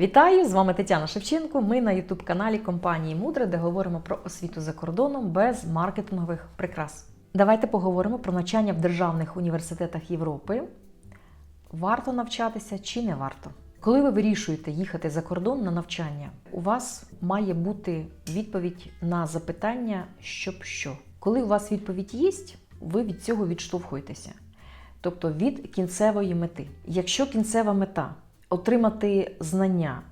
Вітаю! З вами Тетяна Шевченко. Ми на youtube каналі компанії Мудре, де говоримо про освіту за кордоном без маркетингових прикрас. Давайте поговоримо про навчання в державних університетах Європи. Варто навчатися чи не варто? Коли ви вирішуєте їхати за кордон на навчання, у вас має бути відповідь на запитання, щоб що. Коли у вас відповідь є, ви від цього відштовхуєтеся. Тобто від кінцевої мети. Якщо кінцева мета отримати знання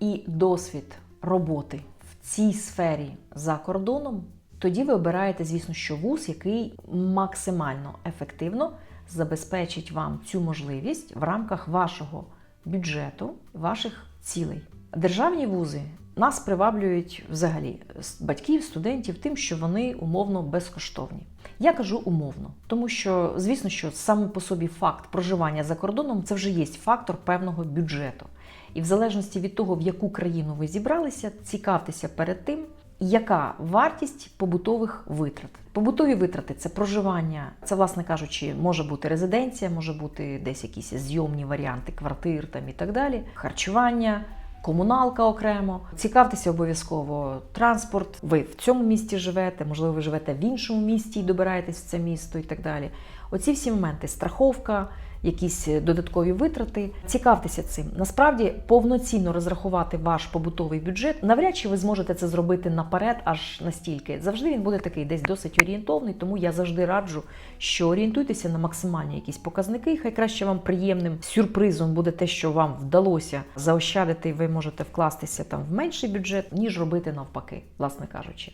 і досвід роботи в цій сфері за кордоном, тоді ви обираєте, звісно, що вуз, який максимально ефективно забезпечить вам цю можливість в рамках вашого бюджету, ваших цілей. Державні вузи нас приваблюють взагалі батьків, студентів тим, що вони умовно безкоштовні. Я кажу умовно, тому що, звісно, що саме по собі факт проживання за кордоном це вже є фактор певного бюджету. І в залежності від того, в яку країну ви зібралися, цікавтеся перед тим, яка вартість побутових витрат. Побутові витрати це проживання, це, власне кажучи, може бути резиденція, може бути десь якісь зйомні варіанти квартир там і так далі, харчування. Комуналка окремо, цікавтеся обов'язково транспорт. Ви в цьому місті живете, можливо, ви живете в іншому місті і добираєтесь в це місто і так далі. Оці всі моменти страховка, якісь додаткові витрати. Цікавтеся цим. Насправді повноцінно розрахувати ваш побутовий бюджет. Навряд чи ви зможете це зробити наперед, аж настільки. Завжди він буде такий десь досить орієнтовний, тому я завжди раджу, що орієнтуйтеся на максимальні якісь показники. Хай краще вам приємним сюрпризом буде те, що вам вдалося заощадити, і ви можете вкластися там в менший бюджет, ніж робити навпаки, власне кажучи.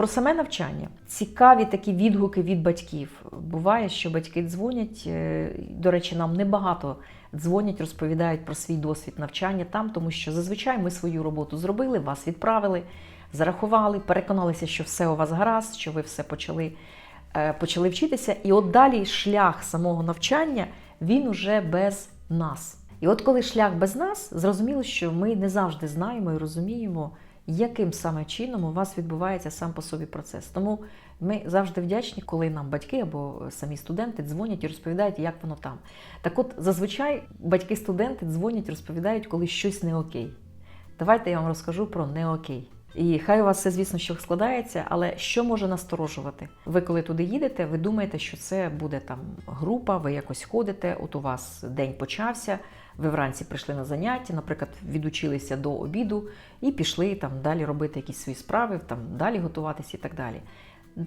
Про саме навчання цікаві такі відгуки від батьків. Буває, що батьки дзвонять. е, До речі, нам небагато дзвонять, розповідають про свій досвід навчання там, тому що зазвичай ми свою роботу зробили, вас відправили, зарахували, переконалися, що все у вас гаразд, що ви все почали, е, почали вчитися. І от далі шлях самого навчання він уже без нас. І от коли шлях без нас, зрозуміло, що ми не завжди знаємо і розуміємо яким саме чином у вас відбувається сам по собі процес. Тому ми завжди вдячні, коли нам батьки або самі студенти дзвонять і розповідають, як воно там. Так от зазвичай батьки-студенти дзвонять, розповідають, коли щось не окей. Давайте я вам розкажу про не окей. І хай у вас все, звісно, що складається, але що може насторожувати? Ви коли туди їдете, ви думаєте, що це буде там група, ви якось ходите, от у вас день почався, ви вранці прийшли на заняття, наприклад, відучилися до обіду і пішли там далі робити якісь свої справи, там далі готуватися і так далі.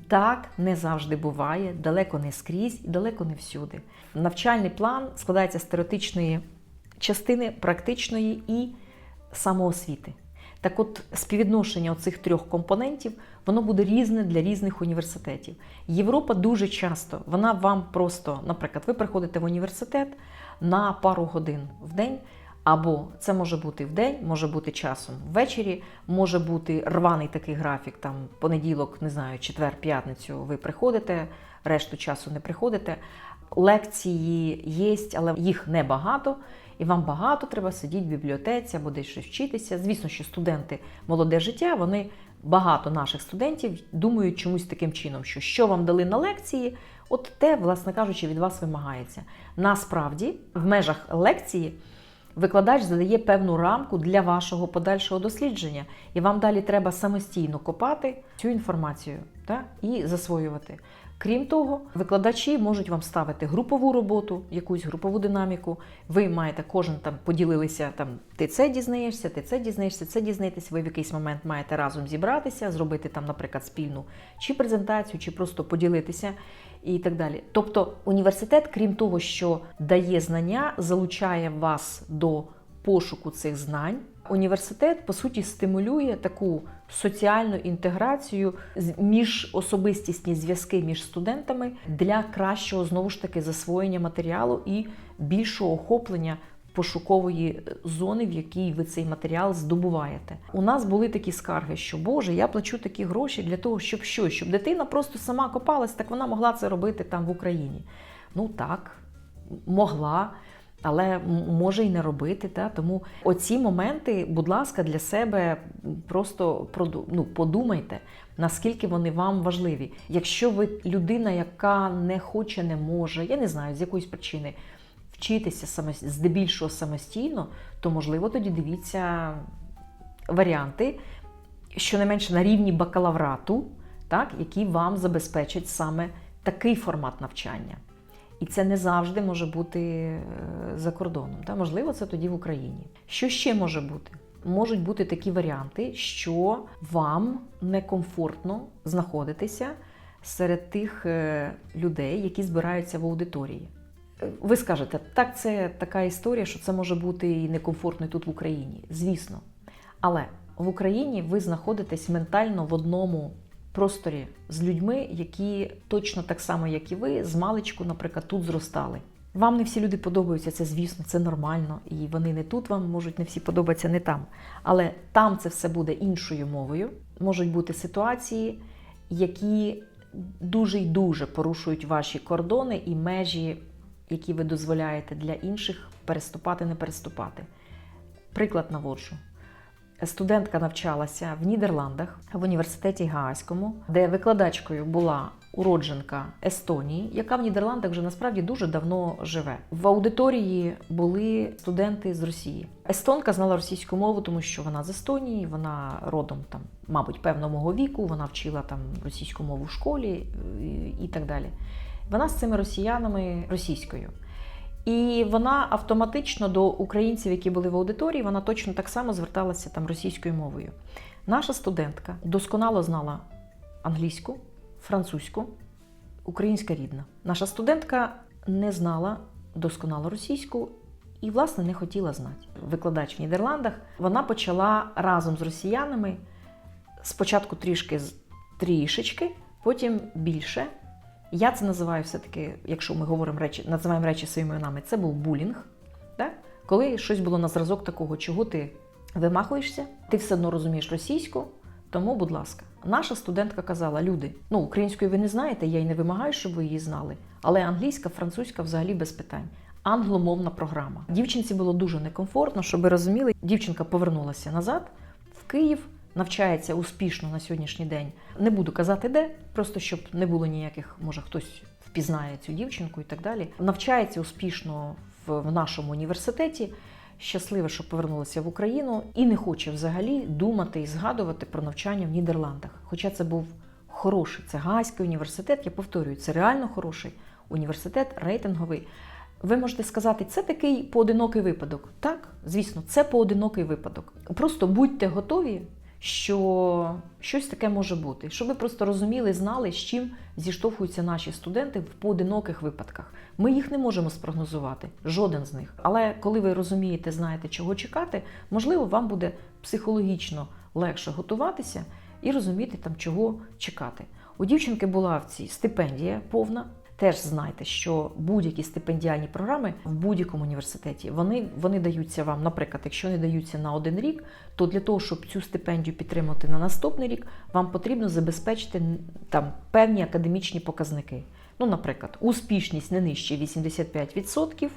Так не завжди буває, далеко не скрізь і далеко не всюди. Навчальний план складається з теоретичної частини, практичної і самоосвіти. Так от співвідношення цих трьох компонентів воно буде різне для різних університетів. Європа дуже часто, вона вам просто, наприклад, ви приходите в університет на пару годин в день, або це може бути в день, може бути часом ввечері, може бути рваний такий графік, там понеділок, не знаю, четвер, п'ятницю ви приходите, решту часу не приходите. Лекції є, але їх небагато. І вам багато треба сидіти в бібліотеці або десь щось вчитися. Звісно, що студенти молоде життя, вони багато наших студентів думають чомусь таким чином, що що вам дали на лекції, от те, власне кажучи, від вас вимагається. Насправді, в межах лекції викладач задає певну рамку для вашого подальшого дослідження, і вам далі треба самостійно копати цю інформацію та, і засвоювати. Крім того, викладачі можуть вам ставити групову роботу, якусь групову динаміку. Ви маєте кожен там поділилися там. Ти це дізнаєшся, ти це дізнаєшся, це дізнаєтесь. Ви в якийсь момент маєте разом зібратися, зробити там, наприклад, спільну чи презентацію, чи просто поділитися і так далі. Тобто, університет, крім того, що дає знання, залучає вас до пошуку цих знань. Університет по суті стимулює таку соціальну інтеграцію між особистісні зв'язки між студентами для кращого знову ж таки засвоєння матеріалу і більшого охоплення пошукової зони, в якій ви цей матеріал здобуваєте. У нас були такі скарги, що Боже, я плачу такі гроші для того, щоб що? Щоб дитина просто сама копалась, так вона могла це робити там в Україні. Ну так, могла але може й не робити. Та? Тому оці моменти, будь ласка, для себе просто ну, подумайте, наскільки вони вам важливі. Якщо ви людина, яка не хоче, не може, я не знаю, з якоїсь причини. вчитися здебільшого самостійно, то можливо тоді дивіться варіанти, щонайменше на рівні бакалаврату, так, які вам забезпечать саме такий формат навчання. І це не завжди може бути е, за кордоном. Та? Можливо, це тоді в Україні. Що ще може бути? Можуть бути такі варіанти, що вам некомфортно знаходитися серед тих е, людей, які збираються в аудиторії. Е, Ви скажете, так, це така історія, що це може бути і некомфортно тут в Україні. Звісно. Але в Україні ви знаходитесь ментально в одному просторі з людьми, які точно так само, як і ви, з маличку, наприклад, тут зростали. Вам не всі люди подобаються, це звісно, це нормально, і вони не тут вам можуть не всі подобатися, не там. Але там це все буде іншою мовою. Можуть бути ситуації, які дуже й дуже порушують ваші кордони і межі, які ви дозволяєте для інших переступати, не переступати. Приклад наводжу. Студентка навчалася в Нідерландах в університеті Гаазькому, де викладачкою була уродженка Естонії, яка в Нідерландах вже насправді дуже давно живе. В аудиторії були студенти з Росії. Естонка знала російську мову, тому що вона з Естонії, вона родом там, мабуть, певного віку, вона вчила там російську мову в школі і- і так далі. Вона з цими росіянами російською. І вона автоматично до українців, які були в аудиторії, вона точно так само зверталася там російською мовою. Наша студентка досконало знала англійську, французьку, українська рідна. Наша студентка не знала досконало російську і, власне, не хотіла знати. Викладач в Нідерландах вона почала разом з росіянами спочатку трішки трішечки, потім більше. Я це називаю все-таки, якщо ми говоримо речі, називаємо речі своїми іменами, це був булінг. Так? Коли щось було на зразок такого, чого ти вимахуєшся, ти все одно розумієш російську, тому, будь ласка, наша студентка казала: люди, ну української ви не знаєте, я й не вимагаю, щоб ви її знали, але англійська, французька взагалі без питань. Англомовна програма. Дівчинці було дуже некомфортно, щоб ви розуміли. Дівчинка повернулася назад в Київ, навчається успішно на сьогоднішній день. Не буду казати де, просто щоб не було ніяких, може хтось впізнає цю дівчинку і так далі. Навчається успішно в, в нашому університеті. Щаслива, що повернулася в Україну, і не хоче взагалі думати і згадувати про навчання в Нідерландах. Хоча це був хороший, це Гаазький університет. Я повторюю, це реально хороший університет, рейтинговий. Ви можете сказати, це такий поодинокий випадок. Так, звісно, це поодинокий випадок. Просто будьте готові, що щось таке може бути, щоб ви просто розуміли, знали, з чим зіштовхуються наші студенти в поодиноких випадках. Ми їх не можемо спрогнозувати, жоден з них. Але коли ви розумієте, знаєте, чого чекати, можливо, вам буде психологічно легше готуватися і розуміти, там, чого чекати. У дівчинки була в цій стипендія повна. Теж знайте, що будь-які стипендіальні програми в будь-якому університеті вони, вони даються вам, наприклад, якщо не даються на один рік, то для того, щоб цю стипендію підтримати на наступний рік, вам потрібно забезпечити там певні академічні показники. Ну, наприклад, успішність не нижче 85%.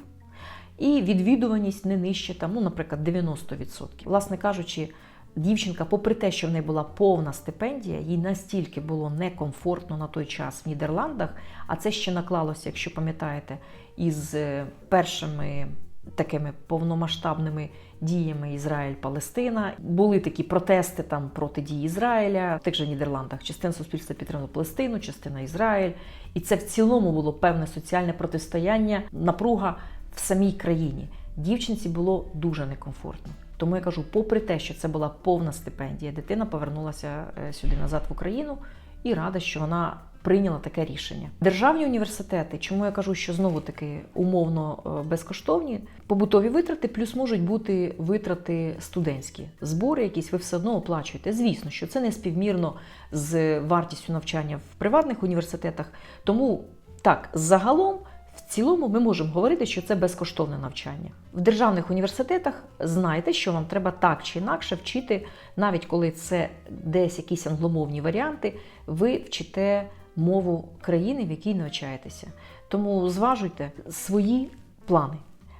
І відвідуваність не нижче, там, ну, наприклад, 90%. Власне кажучи, дівчинка, попри те, що в неї була повна стипендія, їй настільки було некомфортно на той час в Нідерландах, а це ще наклалося, якщо пам'ятаєте, із е, першими такими повномасштабними діями Ізраїль-Палестина. Були такі протести там проти дій Ізраїля в тих же Нідерландах. Частина суспільства підтримала Палестину, частина Ізраїль. І це в цілому було певне соціальне протистояння, напруга в самій країні. Дівчинці було дуже некомфортно. Тому я кажу, попри те, що це була повна стипендія, дитина повернулася е, сюди назад в Україну і рада, що вона прийняла таке рішення. Державні університети, чому я кажу, що знову таки умовно е, безкоштовні, побутові витрати, плюс можуть бути витрати студентські. Збори якісь ви все одно оплачуєте. Звісно, що це не співмірно з вартістю навчання в приватних університетах. Тому так, загалом. В цілому ми можемо говорити, що це безкоштовне навчання. В державних університетах знайте, що вам треба так чи інакше вчити, навіть коли це десь якісь англомовні варіанти, ви вчите мову країни, в якій навчаєтеся. Тому зважуйте свої плани.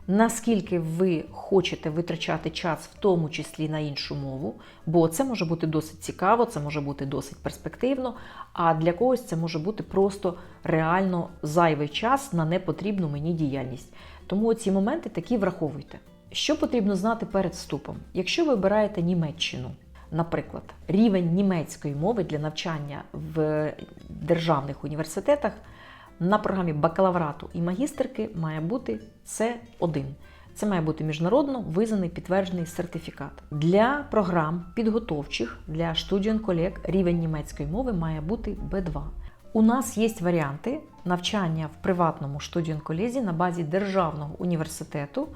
Наскільки ви хочете витрачати час, в тому числі на іншу мову, бо це може бути досить цікаво, це може бути досить перспективно, а для когось це може бути просто реально зайвий час на непотрібну мені діяльність. Тому ці моменти такі враховуйте. Що потрібно знати перед вступом? Якщо ви обираєте Німеччину, наприклад, рівень німецької мови для навчання в державних університетах на програмі бакалаврату і магістерки має бути С1. Це має бути міжнародно визнаний підтверджений сертифікат. Для програм підготовчих для студіон колег рівень німецької мови має бути Б2. У нас є варіанти навчання в приватному студіон колезі на базі державного університету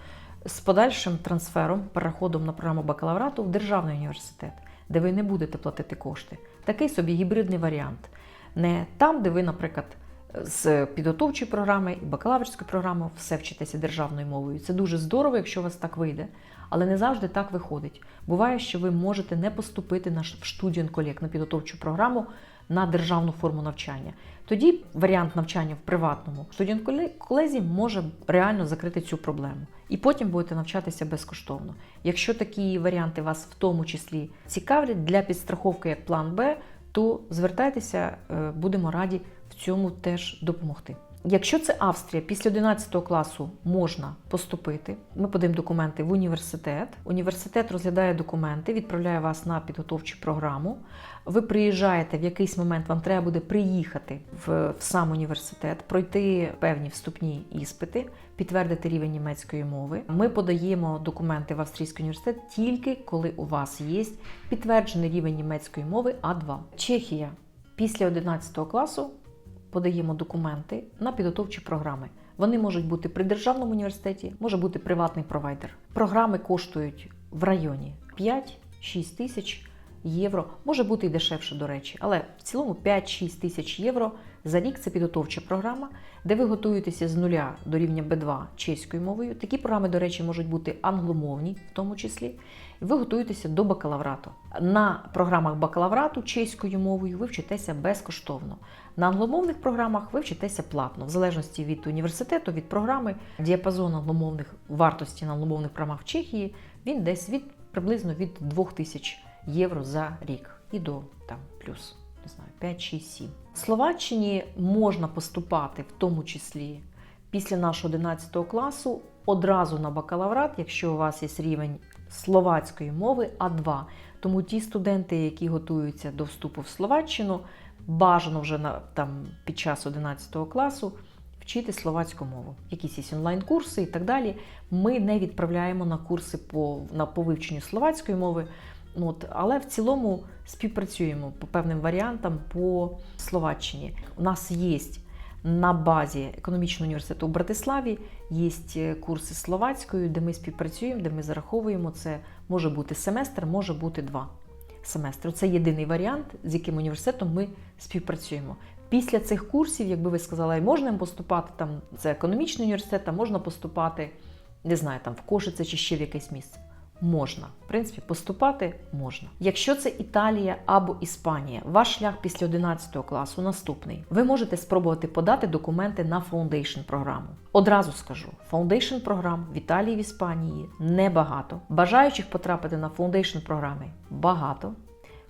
з подальшим трансфером, переходом на програму бакалаврату в державний університет, де ви не будете платити кошти. Такий собі гібридний варіант. Не там, де ви, наприклад, з підготовчої програми і бакалаврської програми все вчитеся державною мовою. Це дуже здорово, якщо у вас так вийде, але не завжди так виходить. Буває, що ви можете не поступити на студіон колег на підготовчу програму на державну форму навчання. Тоді варіант навчання в приватному студіон колезі може реально закрити цю проблему. І потім будете навчатися безкоштовно. Якщо такі варіанти вас в тому числі цікавлять для підстраховки як план Б, то звертайтеся, е, будемо раді цьому теж допомогти. Якщо це Австрія, після 11 класу можна поступити. Ми подаємо документи в університет. Університет розглядає документи, відправляє вас на підготовчу програму. Ви приїжджаєте в якийсь момент, вам треба буде приїхати в, в сам університет, пройти певні вступні іспити, підтвердити рівень німецької мови. Ми подаємо документи в австрійський університет тільки коли у вас є підтверджений рівень німецької мови А2. Чехія після 11 класу подаємо документи на підготовчі програми. Вони можуть бути при державному університеті, може бути приватний провайдер. Програми коштують в районі 5-6 тисяч євро, може бути і дешевше, до речі, але в цілому 5-6 тисяч євро за рік це підготовча програма, де ви готуєтеся з нуля до рівня B2 чеською мовою. Такі програми, до речі, можуть бути англомовні, в тому числі. Ви готуєтеся до бакалаврату. На програмах бакалаврату чеською мовою ви вчитеся безкоштовно. На англомовних програмах ви вчитеся платно, в залежності від університету, від програми. Діапазон англомовних вартості на англомовних програмах в Чехії він десь від приблизно від 2000 євро за рік і до там плюс не знаю 5, 6, 7. В Словаччині можна поступати, в тому числі після нашого 11 класу, одразу на бакалаврат, якщо у вас є рівень словацької мови А2. Тому ті студенти, які готуються до вступу в Словаччину, бажано вже на там під час 11 класу вчити словацьку мову. Якісь є онлайн-курси і так далі. Ми не відправляємо на курси по на по вивченню словацької мови. От, Але в цілому співпрацюємо по певним варіантам по Словаччині. У нас є на базі економічного університету у Братиславі є курси словацькою, де ми співпрацюємо, де ми зараховуємо це. Може бути семестр, може бути два семестри. Це єдиний варіант, з яким університетом ми співпрацюємо. Після цих курсів, якби ви сказали, можна поступати там, це економічний університет, а можна поступати, не знаю, там в Кошице чи ще в якесь місце можна. В принципі, поступати можна. Якщо це Італія або Іспанія, ваш шлях після 11 класу наступний. Ви можете спробувати подати документи на Foundation програму. Одразу скажу: Foundation програм в Італії в Іспанії небагато. Бажаючих потрапити на Foundation програми багато.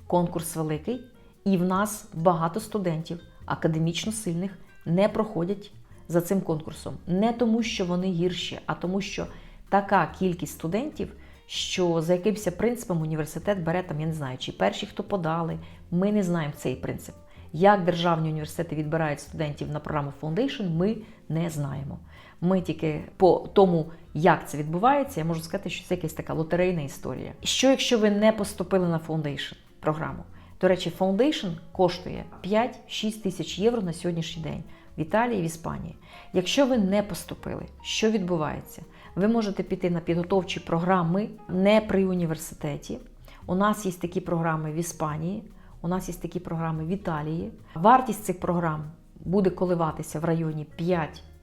Конкурс великий, і в нас багато студентів академічно сильних не проходять за цим конкурсом. Не тому, що вони гірші, а тому, що така кількість студентів що за якимось принципом університет бере там, я не знаю, чи перші, хто подали, ми не знаємо цей принцип. Як державні університети відбирають студентів на програму Foundation, ми не знаємо. Ми тільки по тому, як це відбувається, я можу сказати, що це якась така лотерейна історія. Що якщо ви не поступили на Foundation програму? До речі, Foundation коштує 5-6 тисяч євро на сьогоднішній день в Італії в Іспанії. Якщо ви не поступили, що відбувається? Ви можете піти на підготовчі програми не при університеті. У нас є такі програми в Іспанії, у нас є такі програми в Італії. Вартість цих програм буде коливатися в районі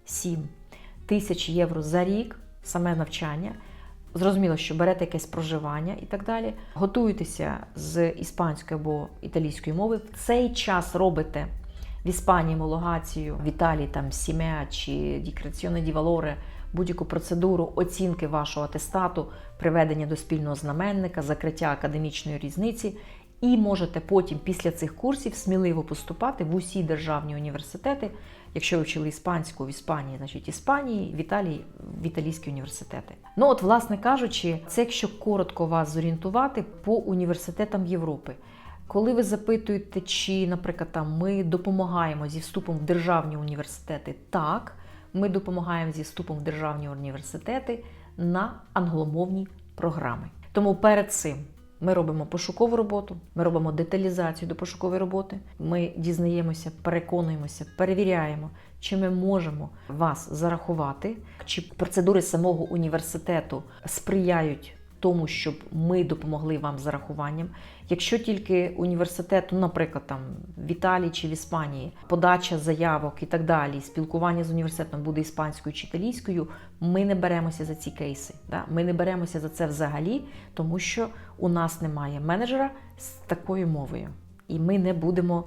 5-7 тисяч євро за рік, саме навчання. Зрозуміло, що берете якесь проживання і так далі. Готуєтеся з іспанської або італійської мови. В цей час робите в Іспанії мологацію, в Італії там сім'я чи дікреціоне ді будь-яку процедуру оцінки вашого атестату, приведення до спільного знаменника, закриття академічної різниці. І можете потім після цих курсів сміливо поступати в усі державні університети. Якщо ви вчили іспанську в Іспанії, значить Іспанії, в Італії в італійські університети. Ну от, власне кажучи, це якщо коротко вас зорієнтувати по університетам Європи. Коли ви запитуєте, чи, наприклад, там ми допомагаємо зі вступом в державні університети, так, ми допомагаємо зі вступом в державні університети на англомовні програми. Тому перед цим ми робимо пошукову роботу, ми робимо деталізацію до пошукової роботи. Ми дізнаємося, переконуємося, перевіряємо, чи ми можемо вас зарахувати, чи процедури самого університету сприяють тому, щоб ми допомогли вам з зарахуванням. Якщо тільки університет, ну, наприклад, там в Італії чи в Іспанії, подача заявок і так далі, спілкування з університетом буде іспанською чи італійською, ми не беремося за ці кейси. Да? Ми не беремося за це взагалі, тому що у нас немає менеджера з такою мовою, і ми не будемо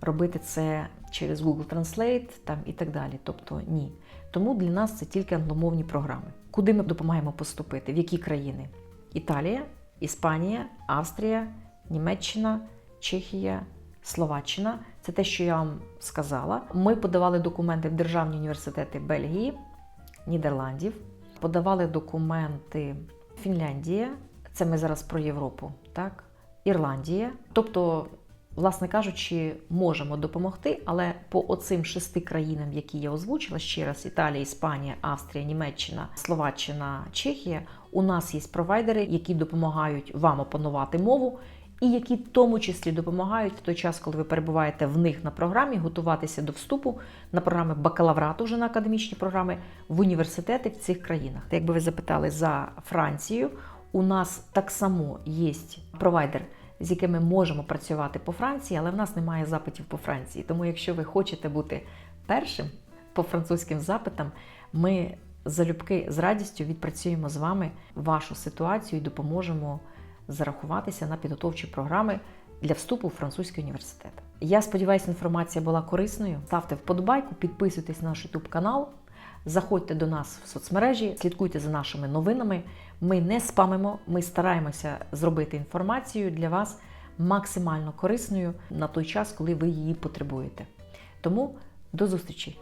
робити це через Google Translate там, і так далі. Тобто ні. Тому для нас це тільки англомовні програми. Куди ми допомагаємо поступити? В які країни? Італія, Іспанія, Австрія, Німеччина, Чехія, Словаччина. Це те, що я вам сказала. Ми подавали документи в державні університети Бельгії, Нідерландів, подавали документи Фінляндія. Це ми зараз про Європу, так? Ірландія. Тобто, власне кажучи, можемо допомогти, але по оцим шести країнам, які я озвучила ще раз: Італія, Іспанія, Австрія, Німеччина, Словаччина, Чехія. У нас є провайдери, які допомагають вам опанувати мову, і які в тому числі допомагають в той час, коли ви перебуваєте в них на програмі, готуватися до вступу на програми бакалаврату, вже на академічні програми в університети в цих країнах. Якби ви запитали за Францію, у нас так само є провайдер. З якими можемо працювати по Франції, але в нас немає запитів по Франції. Тому, якщо ви хочете бути першим по французьким запитам, ми залюбки з радістю відпрацюємо з вами вашу ситуацію і допоможемо зарахуватися на підготовчі програми для вступу в французький університет. Я сподіваюся, інформація була корисною. Ставте вподобайку, підписуйтесь на наш YouTube канал, заходьте до нас в соцмережі, слідкуйте за нашими новинами. Ми не спамимо, ми стараємося зробити інформацію для вас максимально корисною на той час, коли ви її потребуєте. Тому до зустрічі!